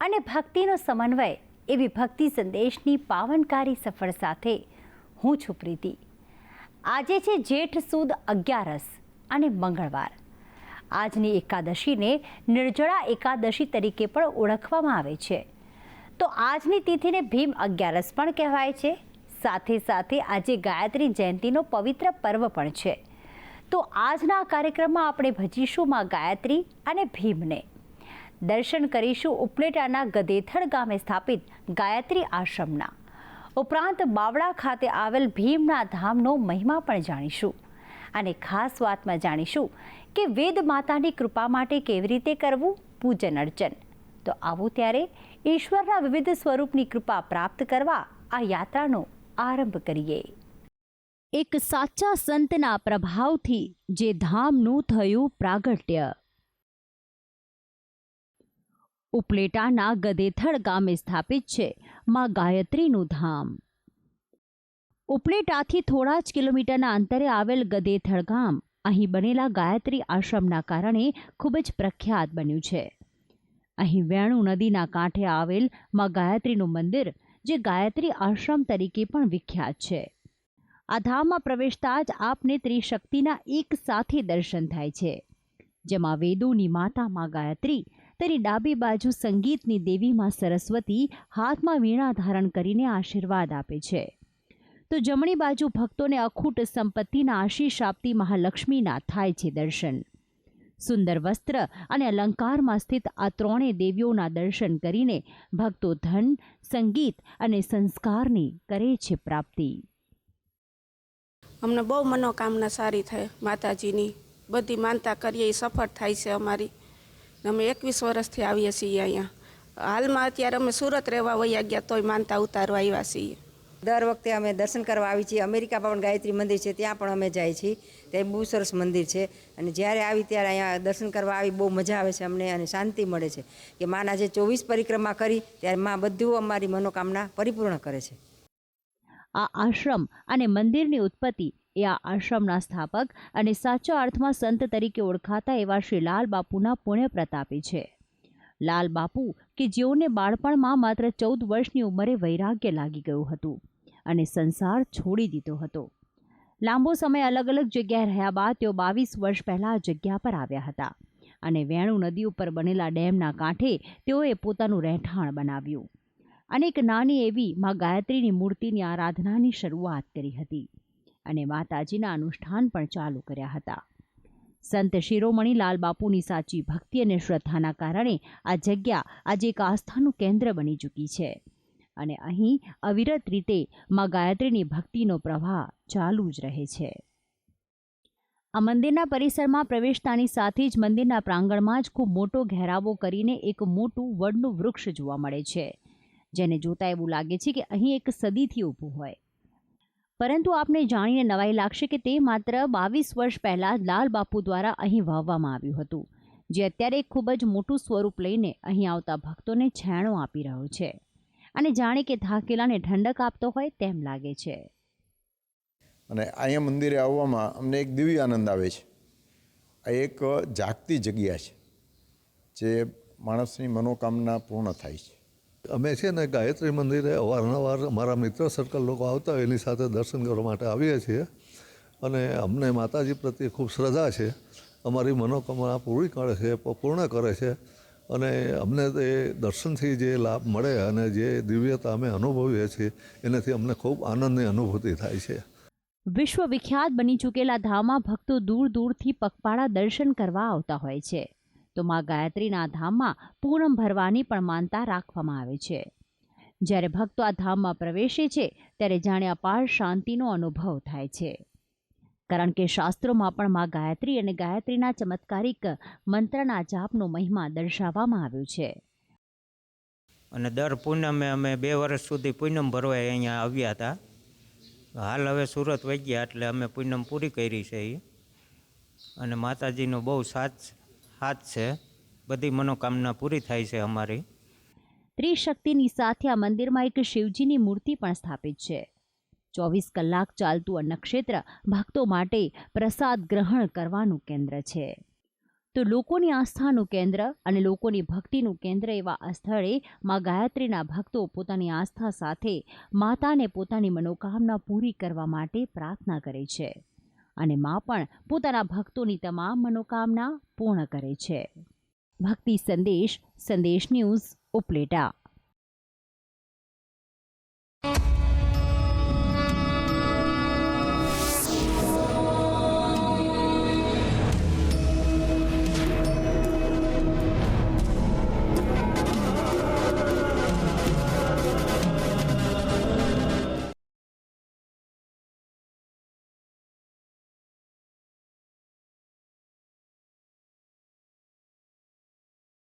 અને ભક્તિનો સમન્વય એવી ભક્તિ સંદેશની પાવનકારી સફર સાથે હું છું પ્રીતિ. આજે છે જેઠ સુદ અગિયારસ અને મંગળવાર. આજની એકાદશીને નિર્જળા એકાદશી તરીકે પણ ઓળખવામાં આવે છે. તો આજની તિથિને ભીમ અગિયારસ પણ કહેવાય છે. સાથે સાથે આજે ગાયત્રી જયંતીનો પવિત્ર પર્વ પણ છે. તો આજના કાર્યક્રમમાં આપણે ભજીશું માં ગાયત્રી અને ભીમને. દર્શન કરીશું ઉપલેટાના ગદેથડ ગામે સ્થાપિત ગાયત્રી આશ્રમના. ઉપરાંત બાવળા ખાતે આવેલ ભીમના ધામનો મહિમા પણ જાણીશું. અને ખાસ વાતમાં જાણીશું કે વેદ માતાની કૃપા માટે કેવી રીતે કરવું? પૂજન અર્ચન. તો આવું ત્યારે ઈશ્વરના વિવિધ સ્વરૂપની કૃપા પ્રાપ્ત કરવા આ યાત્રાનો આરંભ કરીએ. એક સાચા સંતના પ્રભાવથી જે ધામનું થયું પ્રાગટ્ય. ઉપલેટાના ગદેથળ ગામે સ્થાપિત છે, માં ગાયત્રીનું ધામ. ઉપલેટાથી થોડા જ કિલોમીટરના અંતરે આવેલ ગદેથળ ગામ, અહીં બનેલા ગાયત્રી આશ્રમના કારણે ખૂબ જ પ્રખ્યાત બન્યું છે. અહીં વેણુ નદીના કાંઠે આવેલમાં ગાયત્રીનું મંદિર, જે ગાયત્રી આશ્રમ તરીકે પણ વિખ્યાત છે. આ ધામમાં પ્રવેશતા જ આપને ત્રિશક્તિના એક સાથે દર્શન થાય છે, જેમાં વેદોની માતા માં ગાયત્રી તેની ડાબી બાજુ સંગીતની દેવી માં સરસ્વતી હાથમાં વીણા ધારણ કરીને આશીર્વાદ આપે છે. તો જમણી બાજુ ભક્તોને અખૂટ સંપત્તિના આશીષ આપતી મહાલક્ષ્મીના થાય છે દર્શન. સુંદર વસ્ત્ર અને અલંકારમાં સ્થિત આ ત્રણેય દેવીઓના દર્શન કરીને ભક્તો ધન, સંગીત અને સંસ્કારની કરે છે પ્રાપ્તિ. અમને બહુ મનોકામના સારી થાય માતાજીની. બધી માનતા કરીએ એ સફળ થાય છે અમારી. અમે એકવીસ વર્ષથી આવીએ છીએ અહીંયા. હાલમાં અત્યારે અમે સુરત રહેવા વયા ગયા તોય માનતા ઉતારવા આવ્યા છીએ. દર વખતે અમે દર્શન કરવા આવી છીએ. અમેરિકા પણ ગાયત્રી મંદિર છે, ત્યાં પણ અમે જાય છીએ. ત્યાં બહુ સરસ મંદિર છે. અને જ્યારે આવી ત્યારે અહીંયા દર્શન કરવા આવી બહુ મજા આવે છે અમને અને શાંતિ મળે છે. કે માના જે ચોવીસ પરિક્રમા કરી, ત્યારે માં બધું અમારી મનોકામના પરિપૂર્ણ કરે છે. આ આશ્રમ અને મંદિરની ઉત્પત્તિ. એ આ આશ્રમના સ્થાપક અને સાચા અર્થમાં સંત તરીકે ઓળખાતા એવા શ્રી લાલ બાપુના પુણ્ય પ્રતાપે છે. લાલ બાપુ કે જેઓને બાળપણમાં માત્ર ચૌદ વર્ષની ઉંમરે વૈરાગ્ય લાગી ગયું હતું અને સંસાર છોડી દીધો હતો. લાંબો સમય અલગ અલગ જગ્યાએ રહ્યા બાદ તેઓ બાવીસ વર્ષ પહેલાં આ જગ્યા પર આવ્યા હતા અને વેણુ નદી ઉપર બનેલા ડેમના કાંઠે તેઓએ પોતાનું રહેઠાણ બનાવ્યું. અને એક નાની એવી મા ગાયત્રીની મૂર્તિની આરાધનાની શરૂઆત કરી હતી અને માતાજીના અનુષ્ઠાન પણ ચાલુ કર્યા હતા. સંત શિરોમણી લાલ બાપુની સાચી ભક્તિ અને શ્રદ્ધાના કારણે આ જગ્યા આજે એક આસ્થાનું કેન્દ્ર બની ચૂકી છે. અને અહીં અવિરત રીતે મા ગાયત્રીની ભક્તિનો પ્રવાહ ચાલુ જ રહે છે. આ મંદિરના પરિસરમાં પ્રવેશતાની સાથે જ મંદિરના પ્રાંગણમાં જ ખૂબ મોટો ઘેરાવો કરીને એક મોટું વડનું વૃક્ષ જોવા મળે છે. જેને જોતા એવું લાગે છે કે અહીં એક સદીથી ઊભું હોય. પરંતુ આપને જાણીને નવાઈ લાગશે કે તે માત્ર બાવીસ વર્ષ પહેલાં લાલ બાપુ દ્વારા અહીં વાવવામાં આવ્યું હતું, જે અત્યારે ખૂબ જ મોટું સ્વરૂપ લઈને અહીં આવતા ભક્તોને છાણો આપી રહ્યો છે અને જાણે કે થાકેલાને ઠંડક આપતો હોય તેમ લાગે છે. અને અહીંયા મંદિરે આવવામાં અમને એક દિવ્ય આનંદ આવે છે. આ એક જાગતી જગ્યા છે, જે માણસની મનોકામના પૂર્ણ થાય છે. અમે છે ને ગાયત્રી મંદિરે અવારનવાર અમારા મિત્ર સર્કલ લોકો આવતા હોય એની સાથે દર્શન કરવા માટે આવીએ છીએ. અને અમને માતાજી પ્રત્યે ખૂબ શ્રદ્ધા છે. અમારી મનોકામના પૂરી કરે છે પૂર્ણ કરે છે. અને અમને તે દર્શનથી જે લાભ મળે અને જે દિવ્યતા અમે અનુભવીએ છીએ, એનાથી અમને ખૂબ આનંદની અનુભૂતિ થાય છે. વિશ્વ વિખ્યાત બની ચૂકેલા ધામમાં ભક્તો દૂર દૂરથી પગપાળા દર્શન કરવા આવતા હોય છે. તો માં ગાયત્રીના ધામમાં પૂનમ ભરવાની પણ માનતા રાખવામાં આવે છે. જ્યારે ભક્તો આ ધામમાં પ્રવેશે છે, ત્યારે જાણે અપાર શાંતિનો અનુભવ થાય છે. કારણ કે શાસ્ત્રોમાં પણ માં ગાયત્રી અને ગાયત્રીના ચમત્કારિક મંત્રના જાપનો મહિમા દર્શાવવામાં આવ્યો છે. અને દર પૂનમે અમે બે વર્ષ સુધી પૂનમ ભરવા અહીંયા આવ્યા હતા. હાલ હવે સુરત વહી ગયા એટલે અમે પૂનમ પૂરી કરી છે એ અને માતાજીનો બહુ સાથ હાથ છે. બધી મનોકામના પૂરી થાય છે અમારી. ત્રિશક્તિની સાથે આ મંદિરમાં એક શિવજીની મૂર્તિ પણ સ્થાપિત છે. ચોવીસ કલાક ચાલતું અન્નક્ષેત્ર ભક્તો માટે પ્રસાદ ગ્રહણ કરવાનું કેન્દ્ર છે. તો લોકોની આસ્થાનું કેન્દ્ર અને લોકોની ભક્તિનું કેન્દ્ર એવા આ સ્થળે માં ગાયત્રીના ભક્તો પોતાની આસ્થા સાથે માતાને પોતાની મનોકામના પૂરી કરવા માટે પ્રાર્થના કરે છે. અને મા પણ પોતાના ભક્તોની તમામ મનોકામના પૂર્ણ કરે છે. ભક્તિ સંદેશ સંદેશ ન્યૂઝ ઉપલેટા.